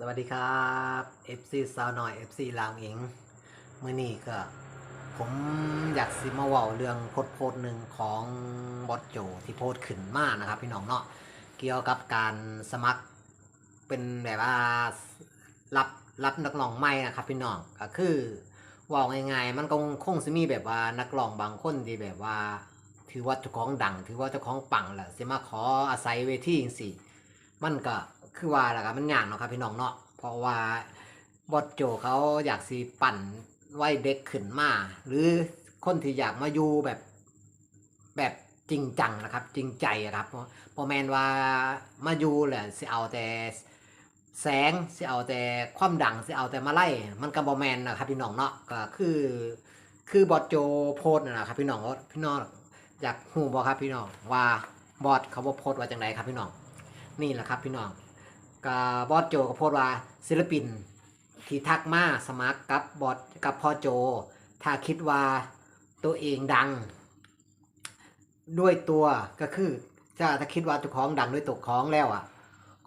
สวัสดีครับ FC สาวหน่อย FC ลาวเองมื่อนี้ก็ ผมอยากสิมาเว้าเรื่องโพสโพสหนึ่งของบอสโจที่โพสขึ้นมานะครับพี่น้องเนาะเกี่ยวกับการสมัครเป็นแบบว่ารับรับนักร้องใหม่นะครับพี่น้องก็คือว่าง่ายๆมันคงคงจะมีแบบว่านักร้องบางคนที่แบบว่า ถือว่าเจ้าของดัง ถือว่าเจ้าของปังแหละสิมาขออาศัยเวทีจังซี่มันก็ คือว่าแหละครับมันยากเนาะครับพี่น้องเนาะเพราะว่าบอสโจเขาอยากสีปั่นไว้เด็กขึ้นมา หรือคนที่อยากมาอยู่แบบแบบจริงจังนะครับ จริงใจอะครับพอแมนว่ามาอยู่แหละสิเอาแต่แสงสิเอาแต่ความดังสิเอาแต่มาไล่มันก็บอแมนนะครับพี่น้องเนาะก็คือคือบอสโจโพสนะครับพี่น้องพี่น้องอยากหูบอครับพี่น้องว่าบอสเขาบอโพสว่าจังไรครับพี่น้องนี่แหละครับพี่น้อง กับบอสโจก็โพสต์ว่าศิลปิน ที่ทักมาสมัครกับบอสกับพ่อโจ ถ้าคิดว่าตัวเองดัง ด้วยตัวก็คือถ้าถ้าคิดว่าตัวของดังด้วยตัวของแล้วอะ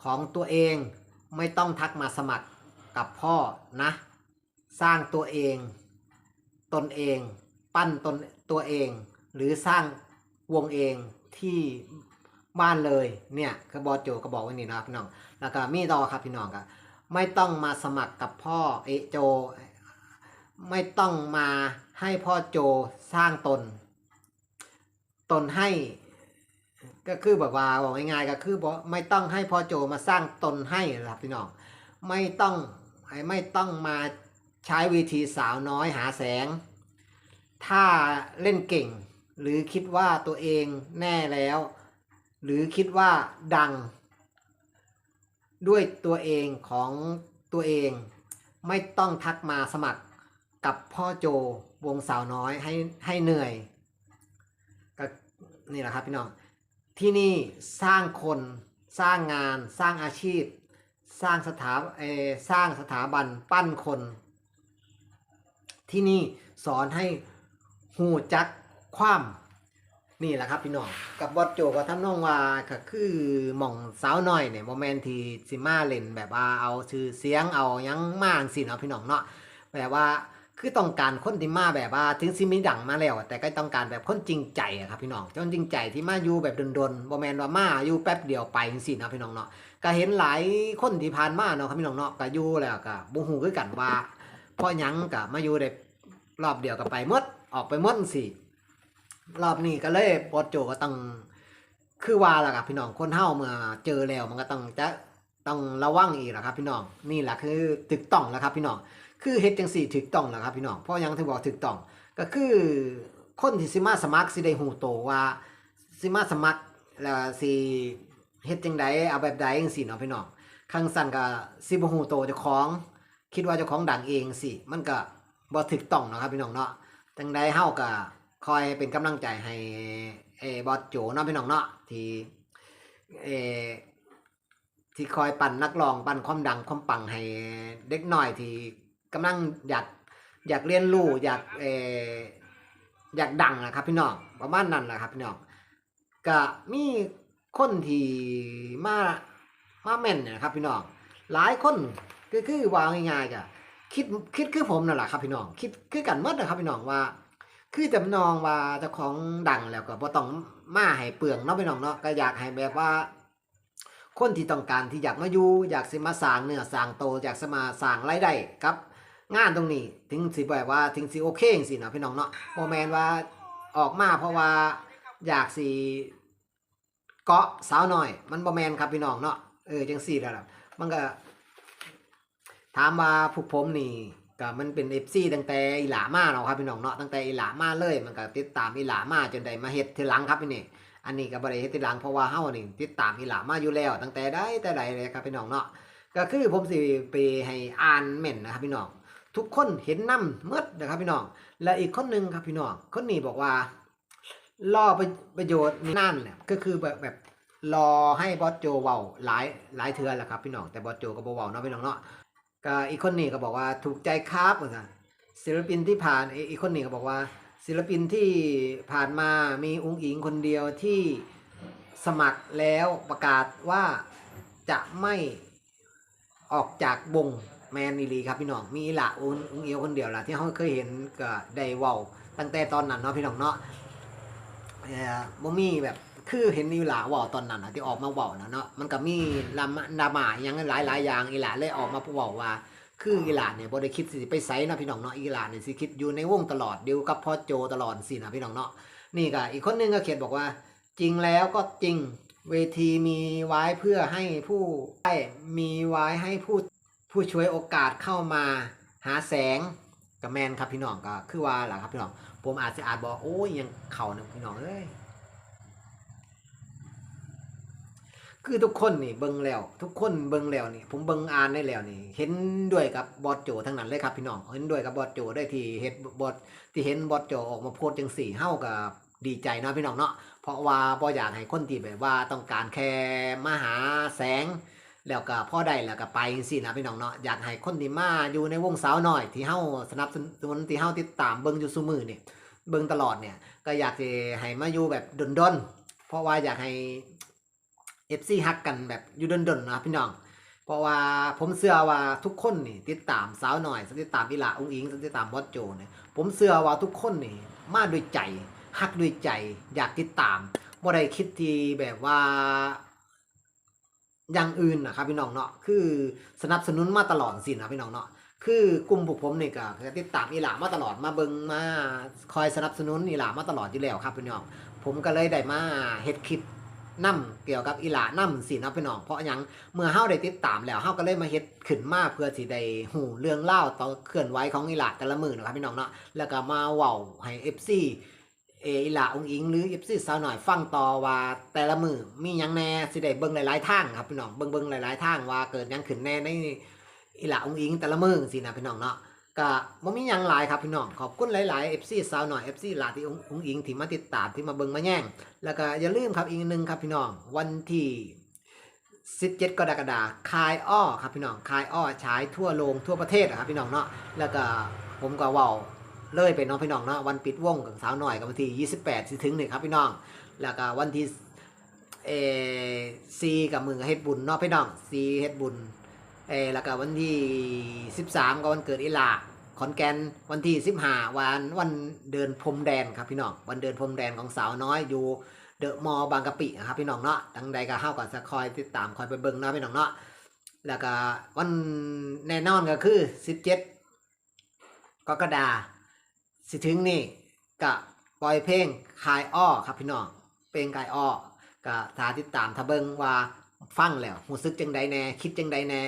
ของตัวเองไม่ต้องทักมาสมัครกับพ่อนะ สร้างตัวเอง ตนเอง ปั้นตนตัวเอง หรือสร้างวงเองที่ บ้านเลยเนี่ยคือบอโจก็บอกไว้นี่นะพี่น้อง แล้วก็มีต่อครับพี่น้องก็ไม่ต้องมาสมัครกับพ่อเอโจ ไม่ต้องมาให้พ่อโจสร้างตน ตนให้ก็คือแบบว่าบอกง่ายๆก็คือบอกไม่ต้องให้พ่อโจมาสร้างตนให้นะครับพี่น้องไม่ต้องไม่ต้องมาใช้วิธีสาวน้อยหาแสง ถ้าเล่นเก่ง หรือคิดว่าตัวเองแน่แล้ว หรือคิดว่าดัง ด้วยตัวเองของตัวเอง ไม่ต้องทักมาสมัครกับพ่อโจวงสาวน้อยให้ให้เหนื่อยก็นี่แหละครับพี่น้องที่นี่สร้างคนสร้างงานสร้างอาชีพ สร้างสถาเอสร้างสถาบันปั้นคน ที่นี่สอนให้หูจักความ นี่แหละครับพี่น้องกับบอสโจก็ทำนองว่าก็คือหม่องสาวน้อยเนี่ยโมเมนที่สิมาเล่นแบบว่าเอาชื่อเสียงเอายังมากสิเนาะพี่น้องเนาะแบบว่าคือต้องการคนที่มาแบบว่าถึงสิมีดังมาแล้ว แต่ก็ต้องการแบบคนจริงใจอะครับพี่น้องจนจริงใจที่มาอยู่แบบดนๆโมเมนว่ามาอยู่แป๊บเดียวไปจังซี่เนาะพี่น้องเนาะก็เห็นหลายคนที่ผ่านมาเนาะครับพี่น้องเนาะก็อยู่แล้วก็บ่ฮู้คือกันว่าพราะหยังก็มาอยู่ได้รอบเดียวก็ไปมดออกไปมดจังซี่ รอบนี้ก็เลยบอสโจก็ต้องคือว่าล่ะครับพี่น้องคนเฮาเมื่อเจอแล้วมันก็ต้องจะต้องระวังอีกแหละครับพี่น้องนี่แหละคือถูกต้องแล้วครับพี่น้องคือเฮ็ดจังสี่ถูกต้องแล้วครับพี่น้องเพราะยังถึงบอกถูกต้อง ก็คือคนที่สิมาสมัครสิได้ฮู้โตว่าสิมาสมัครแล้วสิเฮ็ดจังใดเอาแบบใดจังซี่เนาะพี่น้องคังสั่นก็สิบ่ฮู้โตเจ้าของคิดว่าเจ้าของดังเองสิมันก็บ่ถูกต้องเนาะครับพี่น้องเนาะจังใดเฮาก็ คอยเป็นกำลังใจให้เอบอสโจเนาะพี่น้องเนาะที่เอที่คอยปั่นนักร้องปั่นความดังความปังให้เด็กน้อยที่กำลังอยากอยากเรียนรู้อยากเอออยากดังนะครับพี่น้องประมาณนั้นแหละครับพี่น้องก็มีคนที่มามาแม่นเนะครับพี่น้องหลายคนก็คือว่าง่ายๆก็คิดคิดคือผมนั่นแหละครับพี่น้องคิดคือกันหมดนะครับพี่น้องว่า คือจำนองว่าเจ้าของดังแล้วก็บ่ต้องมาให้เปลืองเนาะพี่น้องเนาะก็อยากให้แบบว่า คนที่ต้องการที่อยากมาอยู่อยากสิมาสร้างเนื้อสร้างโตอยากสมาสร้างรายได้ครับ งานตรงนี้ถึงสิแบบว่าถึงสิโอเคจังซี่เนาะพี่น้องเนาะบ่แม่นว่าออกมาเพราะว่าอยากสิเกาะสาวหน้อย มันบ่แม่นครับพี่น้องเนาะเออจังซี่และครับมันก็ถามว่าพวกผมนี่ ก็มันเป็น FC ตั้งแต่อีหลามาเนาะครับพี่น้องเนาะตั้งแต่อีหลามาเลยมันก็ติดตามอีหลามาจนได้มาเฮ็ดทีหลังครับพี่นี่อันนี้ก็บ่ได้เฮ็ดทีหลังเพราะว่าเฮานี่ติดตามอีหลามาอยู่แล้ว ตั้งแต่ได้แต่ใดเลยครับพี่น้องเนาะก็คือผมสิไปให้อ่านเม่นนะครับพี่น้องทุกคนเห็นน้ำหมดนะครับพี่น้องและอีกคนหนึงครับพี่น้องคนนี้บอกว่ารอประโยชน์นั่นแหละก็คือแบบแบบรอให้บอสโจเว้าหลายหลายเทื่อแหล้วครับพี่น้องแต่บอสโจก็บ่เว้าเนาะพี่น้องเนาะ ก็อีกคนนี้ก็บอกว่าถูกใจครับเหมือนกันศิลปินที่ผ่านอีกคนนี้ก็บอกว่า ศิลปินที่ผ่านมามีอุ้งอิงคนเดียวที่สมัครแล้วประกาศว่าจะไม่ออกจากวงแมนอีลีครับพี่น้องมีละอุ้งอุ้งเอียวคนเดียวละที่เขาเคยเห็นก็ได้เว้าตั้งแต่ตอนนั้นเนาะพี่น้องเนาะเอ่อบ่มีแบบ คือเห็นอีหละเว้าตอนนั้นนะที่ออกมาว้านะเนาะมันก็มีลามาดราม่าอหยังหลายหลายอย่างอีหละเลยออกมาเว้าว่าคืออีหลาเนี่ยบ่ได้คิดสิไปไสเนาะพี่น้องเนาะอีหลาเนี่ยสิคิดอยู่ในวงตลอดเดียวกับพ่อโจตลอดสินะพี่น้องเนาะนี่ก็อีกคนนึงก็เขียนบอกว่า จริงแล้วก็จริงเวทีมีไว้เพื่อให้ผู้ได้มีไว้ให้ผู้ผู้ช่วยโอกาสเข้ามาหาแสงกับแมนครับพี่น้องก็คือว่าหล่ะครับพี่น้องผมอาจจะอาจบอกโอ้ยยังเข่าเนะพี่น้องเอ้ย คือทุกคนนี่เบิ่งแล้ว ทุกคนเบิ่งแล้วนี่ผมเบิ่งอ่านได้แล้วนี่ เห็นด้วยกับบอสโจทั้งนั้นเลยครับพี่น้องเห็นด้วยกับบอสโจได้ที่เฮ็ดบอสที่เห็นบอสโจออกมาโพสต์จังสี่เฮากับดีใจนะพี่น้องเนาะเพราะว่าบ่อยากให้คนที่แบบว่าต้องการแค่มาหาแสง แล้วก็พ่อได้แล้วก็ไปจังซี่นะพี่น้องเนาะอยากให้คนที่มาอยู่ในวงสาวหน้อย ที่เฮาสนับสนุนที่เฮาติดตามเบิ่งอยู่ซุมือเนี่ยเบิ่งตลอดเนี่ยก็อยากสิให้มาอยู่แบบดนๆเพราะว่าอยากให้ FC ฮักกันแบบอยู่ดนๆนะพี่น้อง เพราะว่าผมเชื่อว่าทุกคนนี่ติดตามสาวหน่อยติดตามอีหลาอุ้งอิงติดตามบอสโจเนี่ยผมเชื่อว่าทุกคนนี่มาด้วยใจฮักด้วยใจ อยากติดตามบ่ได้คิดที่แบบว่าอย่างอื่นนะครับพี่น้องเนาะคือสนับสนุนมาตลอดสินะพี่น้องเนาะคือกลุ่มพวกผมนี่ก็ก็ติดตามอีหลามาตลอดมาเบิงมา คอยสนับสนุนอีหลามาตลอดอยู่แล้วครับพี่น้องผมก็เลยได้มาเฮ็ดคลิป นํเกี่ยวกับอีหลานํสินะพี่น้อง เพราะยังเมื่อเฮาได้ติดตามแล้วเฮาก็เลยมาเฮ็ดขึ้นมาเพื่อสิได้ฮู้เรื่องเล่าต่อเคลื่อนไหวของอีหลาแต่ละมือนะครับพี่น้องเนาะแล้วก็มาเว้าให้ FC เอออีหลาองอิงหรือ FC สาวหน่อยฟังต่อว่าแต่ละมือมีหยังแน่สิได้เบิ่งหลายๆทางครับพี่น้องเบิ่งเบิ่งหลายๆทางว่าเกิดหยังขึ้นแน่ในอีหลาองอิงแต่ละมือสินะพี่น้องเนาะ ก็บ่มีหยังหลายครับพี่น้องขอบคุณหลายๆ FC สาวหน่อย FC หลาที่องอิงที่มาติดตามที่มาเบิ่งมาแย่ง แล้วก็อย่าลืมครับอีกหนึงครับพี่น้องวันที่17กรกฎาคมคายอ้อครับพี่น้องคายอ้อฉายทั่วโรงทั่วประเทศครับพี่น้องเนาะแล้วก็ผมก็ว้าเลยไปน้องพี่น้องเนาะวันปิดวงกับสาวหน่อยกับวันที่28สิถึงนี่ครับพี่น้อง แล้วก็วันที่เอซีกับมือเฮ็ดบุญเนาะพี่น้องซีเฮ็ดบุญ เออแล้วก็วันที่ 13 ก็วันเกิดอีหลาขอนแก่นวันที่15วันวันเดินพรมแดนครับพี่น้องวันเดินพรมแดนของสาวน้อยอยู่เดอะมอลล์บางกะปินะครับพี่น้องเนาะดังใดก็เฮาก็จะคอยติดตามคอยไปเบิ่งเนาะพี่น้องเนาะแล้วก็วันแน่นอนก็คือ 17กรกฎาคมสิถึงนี่ก็ปล่อยเพลงคายอ้อครับพี่น้องเพลงคายอ้อก็ถ้าติดตามถ้าเบิงว่าฟังแล้วรู้สึกจังใดแน่คิดจังใดแน่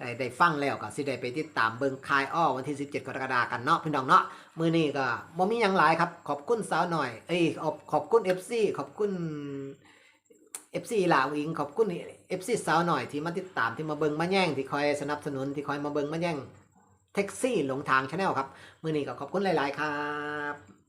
ได้ได้ฟังแล้วก็สิได้ไปติดตามเบิงคายอ้อวันที่ 17 กรกฎาคมกันเนาะพี่น้องเนาะมื้อนี้ก็บ่มีหยังหลายครับ ขอบคุณสาวหน่อย เอ้ยขอบขอบคุณ FC ขอบคุณ FC ลาวอิงขอบคุณ FC สาวหน่อยที่มาติดตามที่มาเบิงมาแย่งที่คอยสนับสนุนที่คอยมาเบิงมาแย่งแท็กซี่หลงทางชาแนลครับมื้อนี้ก็ขอบคุณหลาย ๆ ครับ